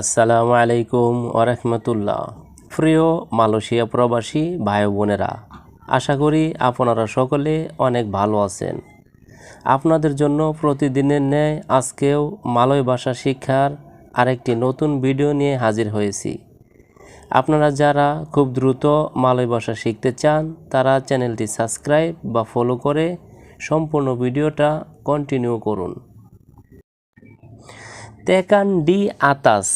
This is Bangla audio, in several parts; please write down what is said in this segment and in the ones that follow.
আসসালামু আলাইকুম ওরহমতুল্লাহ। প্রিয় মালয়েশিয়া প্রবাসী ভাই বোনেরা, আশা করি আপনারা সকলে অনেক ভালো আছেন। আপনাদের জন্য প্রতিদিনের ন্যায় আজকেও মালয় ভাষা শিক্ষার আরেকটি নতুন ভিডিও নিয়ে হাজির হয়েছি। আপনারা যারা খুব দ্রুত মালয় ভাষা শিখতে চান, তারা চ্যানেলটি সাবস্ক্রাইব বা ফলো করে সম্পূর্ণ ভিডিওটা কন্টিনিউ করুন। তেকান ডি আতাস,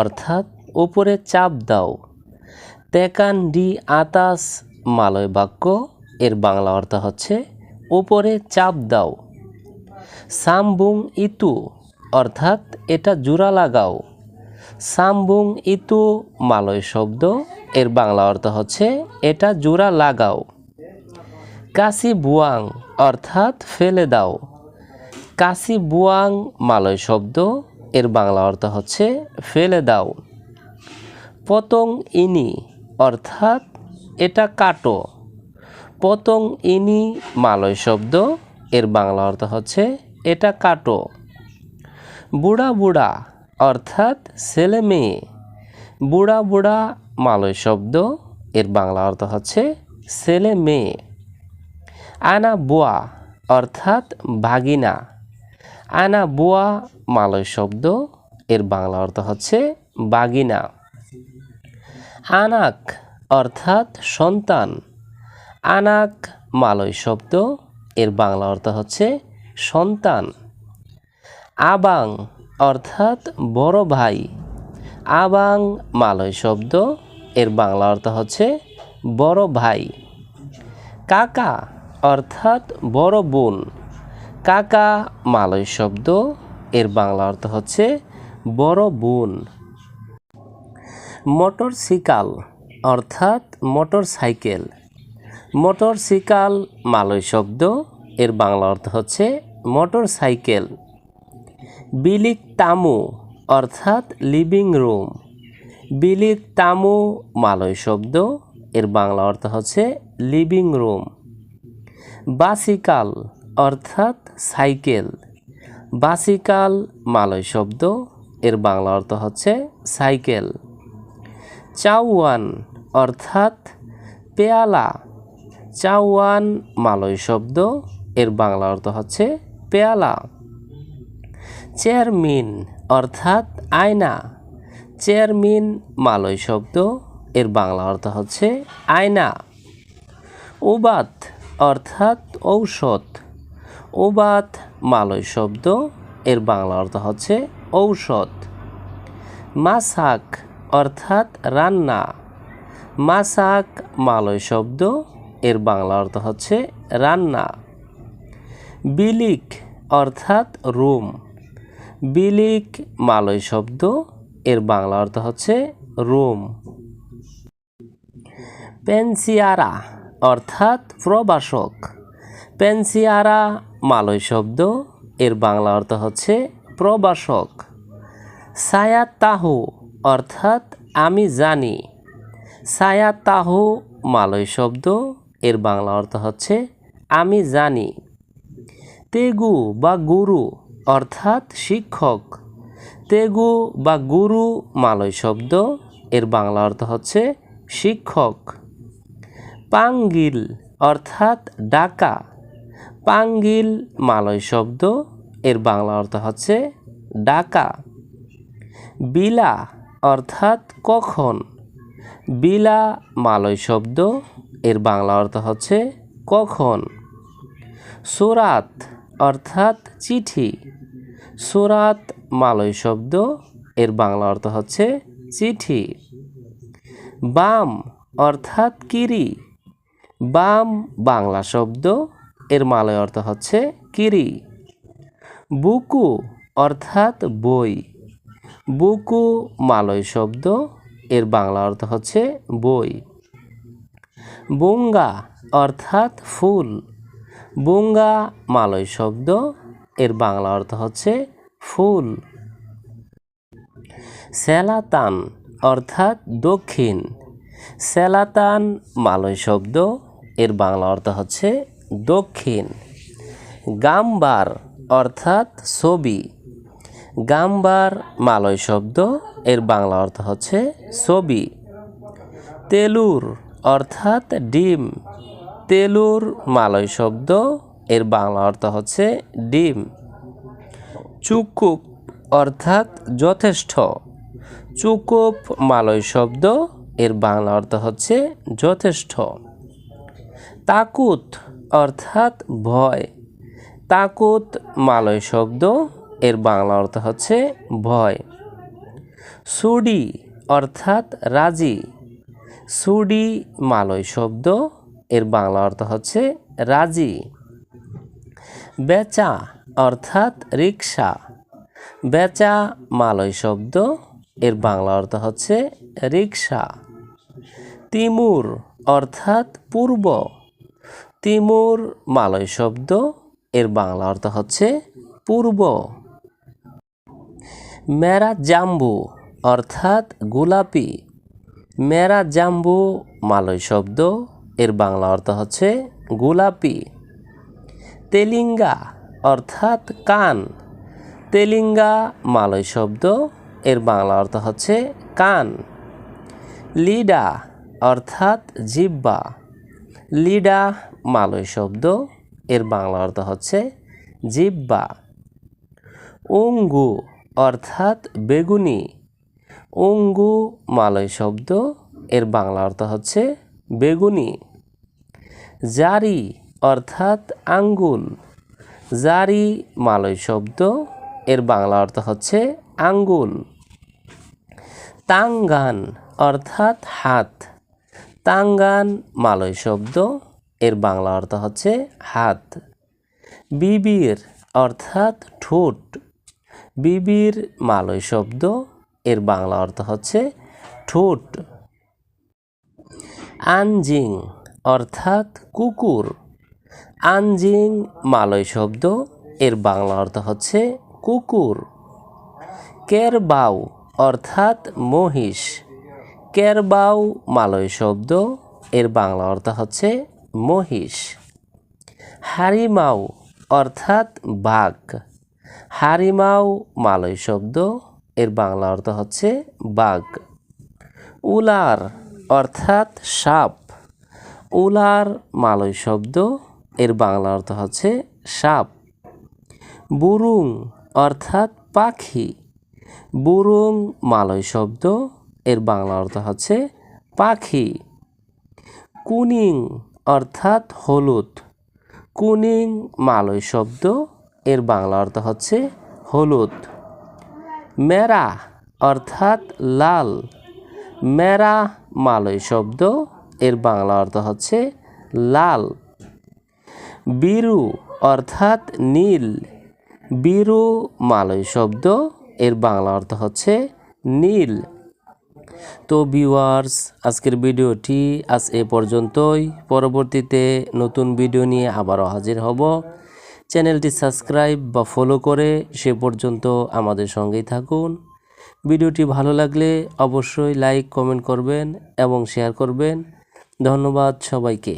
অর্থাৎ উপরে চাপ দাও। তেকান ডি আতাস মালয় বাক্য, এর বাংলা অর্থ হচ্ছে উপরে চাপ দাও। সামবুং ইতু, অর্থাৎ এটা জোড়া লাগাও। সামবুং ইতু মালয় শব্দ, এর বাংলা অর্থ হচ্ছে এটা জোড়া লাগাও। কাশি বুয়াং, অর্থাৎ ফেলে দাও। কাশি বুয়াং মালয় শব্দ এর বাংলা অর্থ হচ্ছে ফেলে দাও। পতং ইনি, অর্থাৎ এটা কাটো। পতং ইনি, মালয় শব্দ, এর বাংলা অর্থ হচ্ছে এটা কাটো। বুড়া বুড়া, অর্থাৎ ছেলে মেয়ে। বুড়া বুড়া, মালয় শব্দ, এর বাংলা অর্থ হচ্ছে ছেলে মেয়ে। আনা বুয়া, অর্থাৎ ভাগিনা। আনা বুয়া মালয় শব্দ, এর বাংলা অর্থ হচ্ছে বাগিনা। আনাক অর্থাৎ সন্তান। আনাক মালয় শব্দ, এর বাংলা অর্থ হচ্ছে সন্তান। আবাং অর্থাৎ বড় ভাই। আবাং মালয় শব্দ, এর বাংলা অর্থ হচ্ছে বড় ভাই। কাকা অর্থাৎ বড় বোন। কাকা মালয় শব্দ, এর বাংলা অর্থ হচ্ছে বড় বোন। মোটর সিকাল অর্থাৎ মোটর সাইকেল মোটর সিকাল মালয় শব্দ, এর বাংলা অর্থ হচ্ছে মোটর সাইকেল বিলিক তামু, অর্থাৎ লিভিং রুম। বিলিক তামু, মালয় শব্দ, এর বাংলা অর্থ হচ্ছে লিভিং রুম। বাসিকাল অর্থাৎ সাইকেল। বাসিকাল মালয় শব্দ, এর বাংলা অর্থ হচ্ছে সাইকেল। চাউয়ান অর্থাৎ পেয়ালা। চাউয়ান মালয় শব্দ, এর বাংলা অর্থ হচ্ছে পেয়ালা। চেয়ারমিন অর্থাৎ আয়না। চেয়ারমিন মালয় শব্দ, এর বাংলা অর্থ হচ্ছে আয়না। উবাত অর্থাৎ ঔষধ। উবাত মালয় শব্দ, এর বাংলা অর্থ হচ্ছে ঔষধ। মাসাক অর্থাৎ রান্না। মাসাক, মালয় শব্দ, এর বাংলা অর্থ হচ্ছে রান্না। বিলিক অর্থাৎ রুম। বিলিক, মালয় শব্দ, এর বাংলা অর্থ হচ্ছে রুম। পেনসিয়ারা অর্থাৎ প্রবাসক। পেনসিয়ারা মালয় শব্দ, এর বাংলা অর্থ হচ্ছে প্রবাসক। সায়া তাহু অর্থাৎ আমি জানি। সায়া তাহু মালয় শব্দ, এর বাংলা অর্থ হচ্ছে আমি জানি। তেগু বা গুরু অর্থাৎ শিক্ষক। তেগু বা গুরু মালয় শব্দ, এর বাংলা অর্থ হচ্ছে শিক্ষক। পাঙ্গিল অর্থাৎ ডাকা। পাঙ্গিল মালয় শব্দ, এর বাংলা অর্থ হচ্ছে ডাকা। বিলা অর্থাৎ কখন? বিলা মালয় শব্দ, এর বাংলা অর্থ হচ্ছে কখন? সুরাত অর্থাৎ চিঠি। সুরাত মালয় শব্দ, এর বাংলা অর্থ হচ্ছে চিঠি। বাম অর্থাৎ কিরি। বাম বাংলা শব্দ এর মালয় অর্থ হচ্ছে কিরি। বুকু অর্থাৎ বই। বুকু মালয় শব্দ, এর বাংলা অর্থ হচ্ছে বই। বুঙ্গা অর্থাৎ ফুল। বুঙ্গা মালয় শব্দ, এর বাংলা অর্থ হচ্ছে ফুল। সেলাতান অর্থাৎ দক্ষিণ। সেলাতান মালয় শব্দ, এর বাংলা অর্থ হচ্ছে দক্ষিণ। গাম্বার অর্থাৎ ছবি। গাম্বার মালয় শব্দ, এর বাংলা অর্থ হচ্ছে ছবি। তেলুর অর্থাৎ ডিম। তেলুর মালয় শব্দ, এর বাংলা অর্থ হচ্ছে ডিম। চুকুপ অর্থাৎ যথেষ্ট। চুকুপ মালয় শব্দ, এর বাংলা অর্থ হচ্ছে যথেষ্ট। তাকুত অর্থাৎ ভয়। তাকুত মালয় শব্দ, এর বাংলা অর্থ হচ্ছে ভয়। সুডি অর্থাৎ রাজি। সুডি মালয় শব্দ, এর বাংলা অর্থ হচ্ছে রাজি। বেচা অর্থাৎ রিক্সা বেচা মালয় শব্দ, এর বাংলা অর্থ হচ্ছে রিক্সা তিমুর অর্থাৎ পূর্ব। তিমুর মালয় শব্দ, এর বাংলা অর্থ হচ্ছে পূর্ব। মেরা জাম্বু অর্থাৎ গোলাপি। মেরা জাম্বু মালয় শব্দ, এর বাংলা অর্থ হচ্ছে গোলাপি। তেলিঙ্গা অর্থাৎ কান। তেলিঙ্গা মালয় শব্দ, এর বাংলা অর্থ হচ্ছে কান। লিডা অর্থাৎ জিব্বা। লিডা মালয় শব্দ, এর বাংলা অর্থ হচ্ছে জিব্বা। অঙ্গু অর্থাৎ বেগুনি। অঙ্গু মালয় শব্দ, এর বাংলা অর্থ হচ্ছে বেগুনি। জারি অর্থাৎ আঙ্গুল। জারি মালয় শব্দ, এর বাংলা অর্থ হচ্ছে আঙ্গুল। তাঙ্গান অর্থাৎ হাত। তাঙ্গান মালয় শব্দ এর বাংলা অর্থ হচ্ছে হাত। বিবির অর্থাৎ ঠোঁট। বিবির মালয় শব্দ, এর বাংলা অর্থ হচ্ছে ঠোঁট। আনজিং অর্থাৎ কুকুর। আনজিং মালয় শব্দ, এর বাংলা অর্থ হচ্ছে কুকুর। কেরবাউ অর্থাৎ মহিষ। কেরবাউ মালয় শব্দ, এর বাংলা অর্থ হচ্ছে মহিষ। হারিমাও অর্থাৎ বাঘ। হারিমাও মালয় শব্দ, এর বাংলা অর্থ হচ্ছে বাঘ। উলার অর্থাৎ সাপ। উলার মালয় শব্দ, এর বাংলা অর্থ হচ্ছে সাপ। বুরুং অর্থাৎ পাখি। বুরুং মালয় শব্দ, এর বাংলা অর্থ হচ্ছে পাখি। কুনিং অর্থাৎ হলুদ। কুনিং মালয় শব্দ, এর বাংলা অর্থ হচ্ছে হলুদ। মেরা অর্থাৎ লাল। মেরা মালয় শব্দ, এর বাংলা অর্থ হচ্ছে লাল। বিরু অর্থাৎ নীল। বিরু মালয় শব্দ, এর বাংলা অর্থ হচ্ছে নীল। তো ভিউয়ার্স আজকের ভিডিওটি আজ এ পর্যন্তই। পরবর্তীতে নতুন ভিডিও নিয়ে আবারও হাজির হব। চ্যানেলটি সাবস্ক্রাইব বা ফলো করে সে পর্যন্ত আমাদের সঙ্গেই থাকুন। ভিডিওটি ভালো লাগলে অবশ্যই লাইক কমেন্ট করবেন এবং শেয়ার করবেন। ধন্যবাদ সবাইকে।